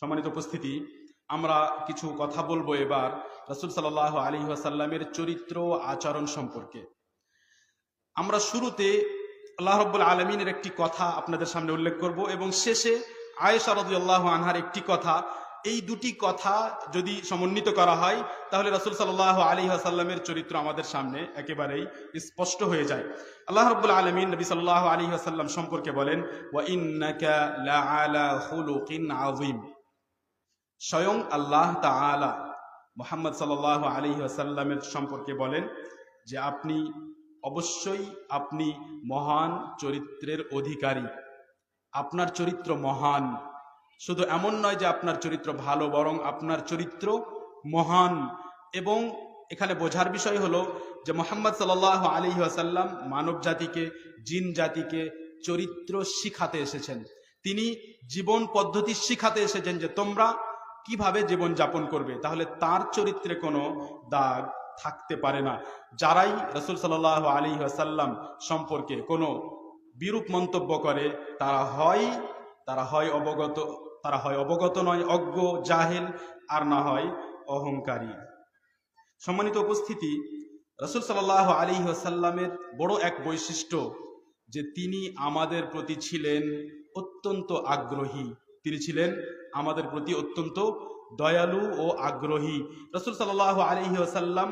সম্মানিত উপস্থিতি, আমরা কিছু কথা বলব এবার রসুল সাল্লাহ আলী আসাল্লামের চরিত্র আচরণ সম্পর্কে। আমরা শুরুতে আল্লাহ রব্বুল আলমিনের একটি কথা আপনাদের সামনে উল্লেখ করব এবং শেষে আয়েশা রদিয়াল্লাহ আনহার একটি কথা এই দুটি কথা যদি সমন্বিত করা হয়, তাহলে রসুল সাল্লাহ আলী আসাল্লামের চরিত্র আমাদের সামনে একেবারেই স্পষ্ট হয়ে যায়। আল্লাহ রব্বুল আলমিন নবী সাল্লাহ আলী আসাল্লাম সম্পর্কে বলেন স্বয়ং আল্লাহ তাআলা মোহাম্মদ সাল্লাহ আলী আসাল্লামের সম্পর্কে বলেন যে আপনি অবশ্যই আপনি মহান চরিত্রের অধিকারী। আপনার চরিত্র মহান। শুধু এমন নয় যে আপনার চরিত্র ভালো, বরং আপনার চরিত্র মহান। এবং এখানে বোঝার বিষয় হলো যে মোহাম্মদ সাল্লাহ আলী আসাল্লাম মানব জাতিকে, জিন জাতিকে চরিত্র শিখাতে এসেছেন। তিনি জীবন পদ্ধতি শিখাতে এসেছেন যে তোমরা কীভাবে জীবন যাপন করবে। তাহলে তার চরিত্রে কোনো দাগ থাকতে পারে না। যারাই রসুল সাল্লাহ আলী আসাল্লাম সম্পর্কে কোনো বিরূপ মন্তব্য করে, তারা হয় তারা হয় অবগত তারা হয় অবগত নয়, অজ্ঞ, জাহেল, আর না হয় অহংকারী। সম্মানিত উপস্থিতি, রসুল সাল্লাহ আলী আসাল্লামের বড় এক বৈশিষ্ট্য যে তিনি আমাদের প্রতি ছিলেন অত্যন্ত আগ্রহী। তিনি ছিলেন আমাদের প্রতি অত্যন্ত দয়ালু ও আগ্রহী। রসুল সাল্লাহ আলহি আসাল্লাম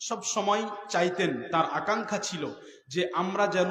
সব সময় চাইতেন, তার আকাঙ্ক্ষা ছিল যে আমরা যেন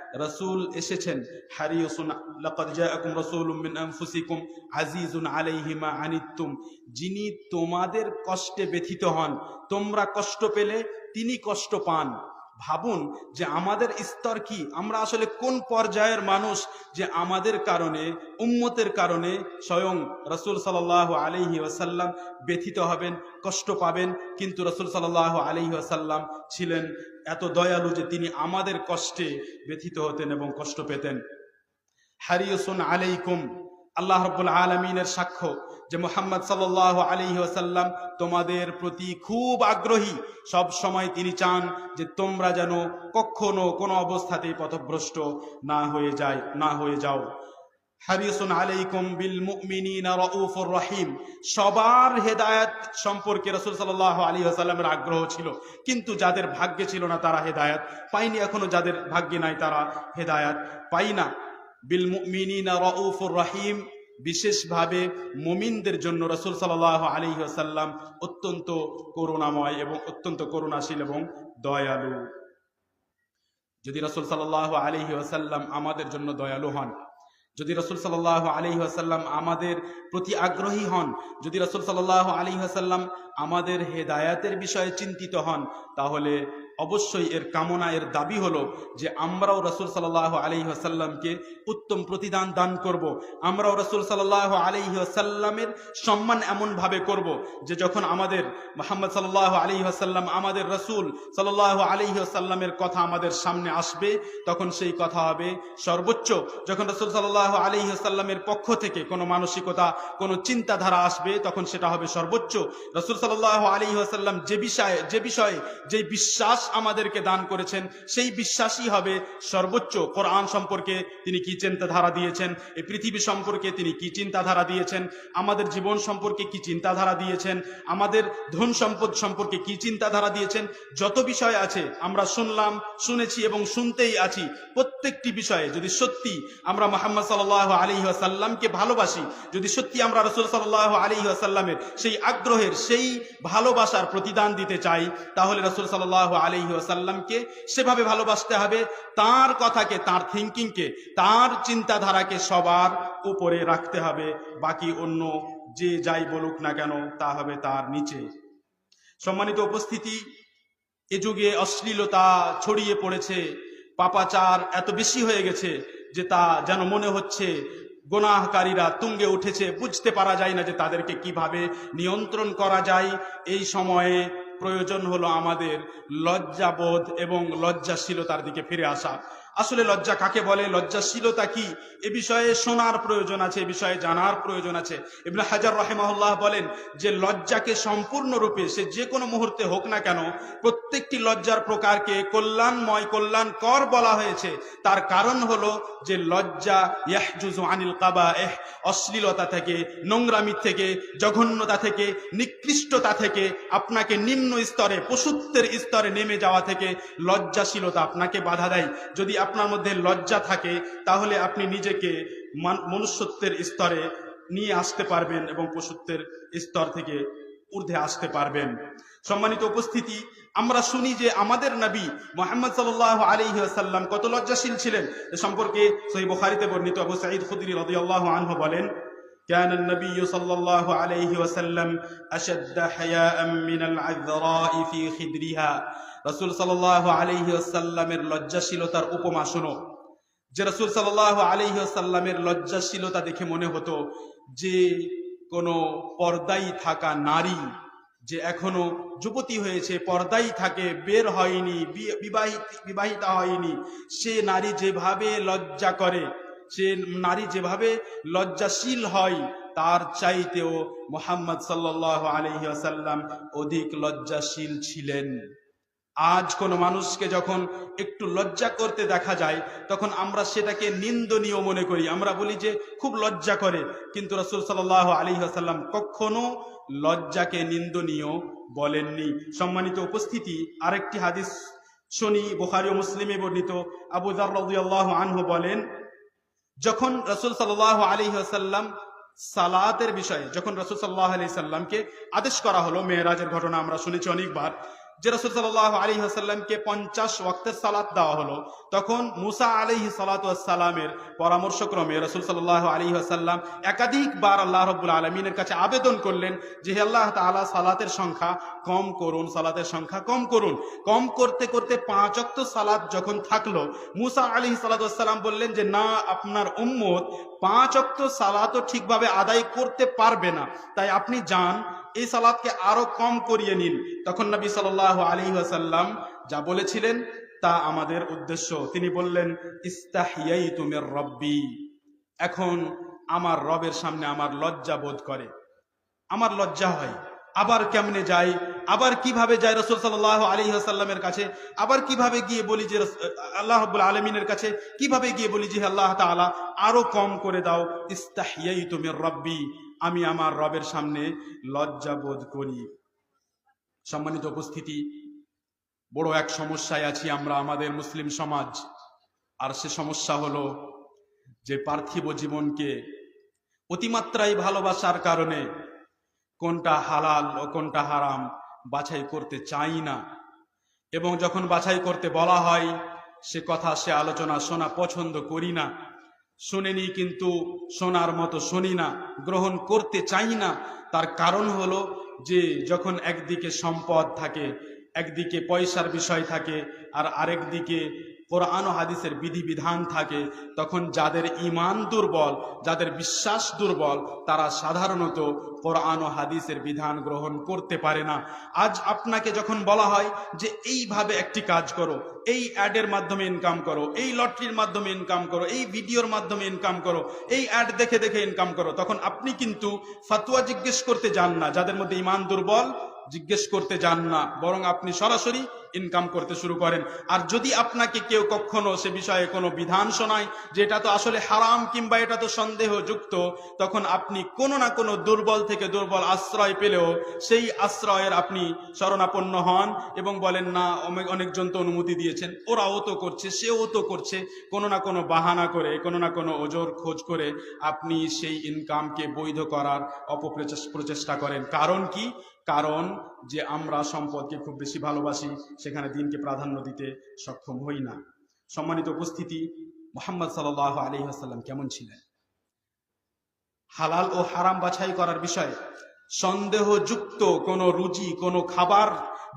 রাসূল এসেছেন, হারিয়ুসুন আনিতুম যিনি তোমাদের কষ্টে ব্যথিত হন, তোমরা কষ্ট পেলে তিনি কষ্ট পান। ভাবুন যে আমাদের স্তর কি? আমরা আসলে কোন পর্যায়ের মানুষ যে আমাদের কারণে, উম্মতের কারণে স্বয়ং রসুল সাল্লাহ আলহি ওয়াসাল্লাম ব্যথিত হবেন, কষ্ট পাবেন, কিন্তু রসুল সাল্লাহ আলহি ওয়াসাল্লাম ছিলেন এত দয়ালু যে তিনি আমাদের কষ্টে ব্যথিত হতেন এবং কষ্ট পেতেন। হারিয়সুন আলাইকুম। আল্লাহ রব্বুল আলমিনের সাক্ষ্য যে মোহাম্মদ সাল্লাহ আলী ওসাল্লাম তোমাদের প্রতি খুব আগ্রহী। সব সময় তিনি চান যে তোমরা যেন কখনো কোনো অবস্থাতেই পথভ্রষ্ট না হয়ে যায়, না হয়ে যাও। হারিসুন আলাইকুম বিল মুমিনিনা রাউফুর রহিম। সবার হেদায়েত সম্পর্কে রাসূল সাল্লাল্লাহু আলাইহি ওয়াসাল্লামের আগ্রহ ছিল, কিন্তু যাদের ভাগ্যে ছিল না তারা হেদায়েত পায়নি। এখনও যাদের ভাগ্যে নাই তারা হেদায়েত পাই না। বিল মুমিনিনা রাউফুর রহিম। বিশেষভাবে মুমিনদের জন্য রসুল সাল্লাহ আলী আসাল্লাম অত্যন্ত করুণাময় এবং অত্যন্ত করুণাশীল এবং দয়ালু। যদি রসুল সাল্লাহ আলী আসাল্লাম আমাদের জন্য দয়ালু হন, যদি রসুল সাল্লাহ আলী আসাল্লাম আমাদের প্রতি আগ্রহী হন, যদি রসুল সাল্লাহ আলী আসাল্লাম আমাদের হেদায়াতের বিষয়ে চিন্তিত হন, তাহলে অবশ্যই এর কামনা, এর দাবি হলো যে আমরাও রসুল সাল্লাহ আলহি আসাল্লামকে উত্তম প্রতিদান দান করব। আমরাও রসুল সাল্লাহ আলহি আসাল্লামের সম্মান এমনভাবে করব যে যখন আমাদের মোহাম্মদ সাল্লাহ আলহি আসাল্লাম আমাদের রসুল সাল্লাহ আলহি আসাল্লামের কথা আমাদের সামনে আসবে, তখন সেই কথা হবে সর্বোচ্চ যখন রসুল সাল্লাহ আলহি আসাল্লামের পক্ষ থেকে কোনো মানসিকতা, কোনো চিন্তাধারা আসবে, তখন সেটা হবে সর্বোচ্চ রসুল সাল্লাহ আলহি আসাল্লাম যে বিষয়ে যে বিষয়ে, যে বিশ্বাস আমাদেরকে দান করেছেন, সেই বিশ্বাসই হবে সর্বোচ্চ। কোরআন সম্পর্কে তিনি কি চিন্তাধারা দিয়েছেন, এই পৃথিবী সম্পর্কে তিনি কি চিন্তাধারা দিয়েছেন, আমাদের জীবন সম্পর্কে কি চিন্তাধারা দিয়েছেন, আমাদের ধন সম্পদ সম্পর্কে কি চিন্তাধারা দিয়েছেন, যত বিষয় আছে আমরা শুনলাম, শুনেছি এবং শুনতেই আছি। প্রত্যেকটি বিষয়ে যদি সত্যি আমরা মোহাম্মদ সাল্লাহ আলী আসাল্লামকে ভালোবাসি, যদি সত্যি আমরা রসুল সাল্লাহ আলী আসাল্লামের সেই আগ্রহের, সেই ভালোবাসার প্রতিদান দিতে চাই, তাহলে রসুল সাল্লাহ আলী আসাল্লামকে সেভাবে ভালোবাসতে হবে। তার কথাকে, তার থিঙ্কিংকে তার চিন্তাধারাকে সবার উপরে রাখতে হবে। বাকি অন্য যে যাই বলুক না কেন, তা হবে তার নিচে। সম্মানিত উপস্থিতি, এ যুগে অশ্লীলতা ছড়িয়ে পড়েছে। পাপাচার এত বেশি হয়ে গেছে যে তা যেন মনে হচ্ছে গোনাহকারীরা তুঙ্গে উঠেছে। বুঝতে পারা যায় না যে তাদেরকে কীভাবে নিয়ন্ত্রণ করা যায়। এই সময়ে প্রয়োজন হলো আমাদের লজ্জাবোধ এবং লজ্জাশীলতার দিকে ফিরে আসা। আসলে লজ্জা কাকে বলে? লজ্জাশীলতা কি? এ বিষয়ে শোনার প্রয়োজন আছে, এ বিষয়ে জানার প্রয়োজন আছে। ইবনে হাজার রহেমাহুল্লাহ বলেন যে লজ্জাকে সম্পূর্ণরূপে সে যে কোনো মুহূর্তে হোক না কেন, প্রত্যেকটি লজ্জার প্রকারকে কল্যাণময় কল্যাণ কর বলা হয়েছে। তার কারণ হলো যে লজ্জা ইয়াহজুজু আনিল কাবা এহ অশ্লীলতা থেকে, নোংরামি থেকে, জঘন্যতা থেকে, নিকৃষ্টতা থেকে, আপনাকে নিম্ন স্তরে, পশুত্বের স্তরে নেমে যাওয়া থেকে লজ্জাশীলতা আপনাকে বাধা দেয়। যদি আপনার মধ্যে লজ্জা থাকে তাহলে আপনি নিজেকে মান- মনুষ্যত্বের স্তরে নিয়ে আসতে পারবেন এবং পশুত্বের স্তর থেকে ঊর্ধ্বে আসতে পারবেন সম্মানিত উপস্থিতি আমরা শুনি যে আমাদের নবী মোহাম্মদ সাল্লাহ আলাইহি আসাল্লাম কত লজ্জাশীল ছিলেন এ সম্পর্কে সহি বুখারীতে বর্ণিত আবু সাঈদ খুদরি রাদিয়াল্লাহু আনহু বলেন كان النبي صلى الله عليه وسلم أشد حياء من العذراء في خدرها রাসূল সাল্লাল্লাহু আলাইহি ওয়াসাল্লামের লজ্জাশীলতার উপমা শোনো। যে রাসূল সাল্লাল্লাহু আলাইহি ওয়াসাল্লামের লজ্জাশীলতা দেখে মনে হতো যে কোনো পর্দাই থাকা নারী যে এখনও যুবতী হয়েছে, পর্দাই থাকে, বের হয়নি বিবাহিত, বিবাহিতা হয়নি, সে নারী যেভাবে লজ্জা করে, সে নারী যেভাবে লজ্জাশীল হয়, তার চাইতেও মোহাম্মদ সাল্লাহ আলহি আসাল্লাম অধিক লজ্জাশীল ছিলেন। আজ কোনো মানুষকে যখন একটু লজ্জা করতে দেখা যায়, তখন আমরা সেটাকে নিন্দনীয় মনে করি। আমরা বলি যে, খুব লজ্জা করে। কিন্তু রসুল সাল্লাহ আলী আসাল্লাম কখনো লজ্জাকে নিন্দনীয় বলেননি। সম্মানিত উপস্থিতি, আরেকটি হাদিস শুনি, বুখারি ও মুসলিমে বর্ণিত। আবু রাদিয়াল্লাহু আনহু বলেন, যখন রসুল সাল্লাহ আলী আসাল্লাম সালাতের বিষয়ে, যখন রসুল সাল্লাহ আলি সাল্লামকে আদেশ করা হলো, মেয়েরাজের ঘটনা আমরা শুনেছি অনেকবার যে রসুল সাল্লাহ আলী আসাল্লামকে পঞ্চাশ ওয়াক্তের সালাত দেওয়া হলো, তখন মুসা আলিহি সালাতামের পরামর্শক্রমে রসুল সাল্লাহ আলী আসাল্লাম একাধিকবার আল্লাহ রব্বুল আলমিনের কাছে আবেদন করলেন যে আল্লাহ তাআলা, সালাতের সংখ্যা কম করুন, সালাতের সংখ্যা কম করুন। কম করতে করতে পাঁচ অক্ত সালাত যখন থাকল, মুসা আলী সালাতাম বললেন যে, না, আপনার উম্মত পাঁচ অক্ত সালাতও ঠিকভাবে আদায় করতে পারবে না। তাই আপনি যান এই সালাদকে আরও কম করিয়ে নিন। তখন নবী সাল আলী আসাল্লাম যা বলেছিলেন তা আমাদের উদ্দেশ্য। তিনি বললেন ইস্তাহিয়াই তুমের রব্বি। এখন আমার রবের সামনে আমার লজ্জা বোধ করে। আমার লজ্জা হয়, আবার কেমনে যাই? আবার কীভাবে যাই রসুল সাল্লাহ আলী আসাল্লামের কাছে? আবার কীভাবে গিয়ে বলি যে আল্লাহ আলমিনের কাছে? কীভাবে গিয়ে বলি যে আল্লাহ তাআলা, আরও কম করে দাও। ইস্তাহিয়াই তুমের রব্বি। আমি আমার রবের সামনে লজ্জা বোধ করি। সম্মানিত উপস্থিতি, বড় এক সমস্যায় আছি আমরা আমাদের মুসলিম সমাজ। আর সে সমস্যা হলো যে পার্থিব জীবনকে অতিমাত্রায় ভালোবাসার কারণে কোনটা হালাল ও কোনটা হারাম বাছাই করতে চাই না। এবং যখন বাছাই করতে বলা হয়, সে কথা, সে আলোচনা শোনা পছন্দ করি না। শুনেনি কিন্তু শোনার মতো শুনি না, গ্রহণ করতে চাই না। তার কারণ হলো যে যখন একদিকে সম্পদ থাকে একদিকে পয়সার বিষয় থাকে আর আরেক দিকে কোরআন হাদিসের বিধিবিধান থাকে, তখন যাদের ইমান দুর্বল, যাদের বিশ্বাস দুর্বল, তারা সাধারণত কোরআন হাদিসের বিধান গ্রহণ করতে পারে না। আজ আপনাকে যখন বলা হয় যে এইভাবে একটি কাজ করো, এই অ্যাডের মাধ্যমে ইনকাম করো, এই লটারির মাধ্যমে ইনকাম করো, এই ভিডিওর মাধ্যমে ইনকাম করো, এই অ্যাড দেখে দেখে ইনকাম করো, তখন আপনি কিন্তু ফাতুয়া জিজ্ঞেস করতে যান না, যাদের মধ্যে ইমান দুর্বল জিজ্ঞেস করতে যান না, বরং আপনি সরাসরি ইনকাম করতে শুরু করেন। আর যদি আপনাকে কেউ কখনো সে বিষয়ে কোনো বিধান শোনায় যে এটা তো আসলে হারাম কিংবা এটা তো সন্দেহযুক্ত, তখন আপনি কোনো না কোনো দুর্বল থেকে দুর্বল আশ্রয় পেলেও সেই আশ্রয়ের আপনি শরণাপন্ন হন এবং বলেন, না অনেক অনেকজন তো অনুমতি দিয়েছেন। ওরাও তো করছে, সেও তো করছে। কোনো না কোনো বাহানা করে, কোনো না কোনো ওজোর খোঁজ করে আপনি সেই ইনকামকে বৈধ করার অপপ্রচেষ্টা করেন। কারণ কি? কারণ যে আমরা সম্পদকে খুব বেশি ভালোবাসি, সেখানে দিনকে প্রাধান্য দিতে সক্ষম হই না। সম্মানিত উপস্থিতি, মোহাম্মদ সাল আলী আসাল্লাম কেমন ছিলেন? হালাল ও হারাম বাছাই করার বিষয়ে সন্দেহযুক্ত কোনো রুচি কোনো খাবার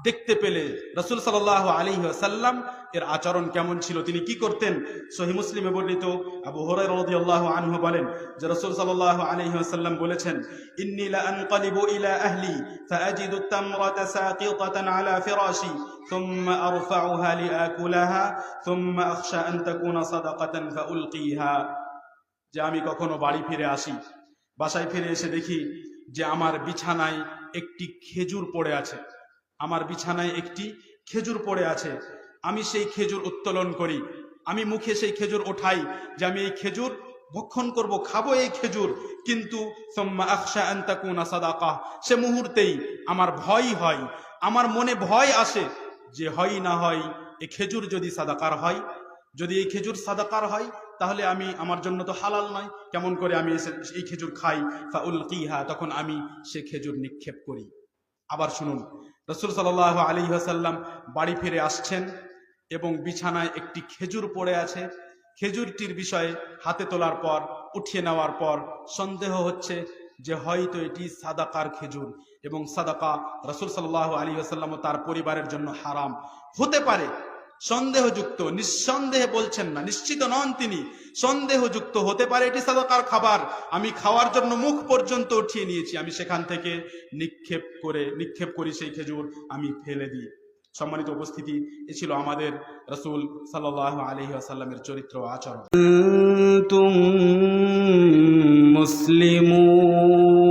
দেখতে পেলে রসুল সাল্লাহ আলী সাল্লাম এর আচরণ কেমন ছিল তিনি কি করতেন সহি মুসলিমে বর্ণিত আবু হরাই রাদিয়াল্লাহু আনহু বলেন যে রাসূল সাল্লাল্লাহু আলাইহি ওয়াসাল্লাম বলেছেন ইন্নী লা আনকালিবু ইলা আহলি ফাআজিদু আত-তামরাতা সাকিতাতান আলা ফিরাশি ثم أرفعها لآكلها ثم أخشى أن تكون صدقة فألقيها যে আমি কখনো বাড়ি ফিরে আসি বাসায় ফিরে এসে দেখি যে আমার বিছানায় একটি খেজুর পড়ে আছে আমার বিছানায় একটি খেজুর পড়ে আছে আমি সেই খেজুর উত্তোলন করি। আমি মুখে সেই খেজুর ওঠাই যে আমি এই খেজুর ভক্ষণ করব, খাব এই খেজুর। কিন্তু সে মুহূর্তেই আমার ভয় হয়। আমার মনে ভয় আসে যে হয় না হয় এই খেজুর যদি সাদাকার হয়, যদি এই খেজুর সাদাকার হয়, তাহলে আমি আমার জন্য তো হালাল নয়। কেমন করে আমি এই খেজুর খাই? ফাউল কিহা তখন আমি সে খেজুর নিক্ষেপ করি। আবার শুনুন, রসুল সাল্লাহ আলী আসাল্লাম বাড়ি ফিরে আসছেন। এবং বিছানায় একটি খেজুর পড়ে আছে। খেজুরটির বিষয়ে হাতে তোলার পর, উঠিয়ে নেওয়ার পর সন্দেহ হচ্ছে যে হয়তো এটি সাদাকার খেজুর এবং সাদাকা রসুল সাল্লাহ আলী আসাল্লাম তার পরিবারের জন্য হারাম। হতে পারে, সন্দেহযুক্ত, নিঃসন্দেহে বলছেন না, নিশ্চিত নন তিনি। সন্দেহযুক্ত হতে পারে এটি সাদাকার খাবার। আমি খাওয়ার জন্য মুখ পর্যন্ত উঠিয়ে নিয়েছি। আমি সেখান থেকে নিক্ষেপ করে, নিক্ষেপ করি সেই খেজুর, আমি ফেলে দিই। সম্মানিত উপস্থিতি এ ছিল আমাদের রসুল সাল্লাহ আলহি আসাল্লামের চরিত্র আচরণ। তুম মুসলিমুন।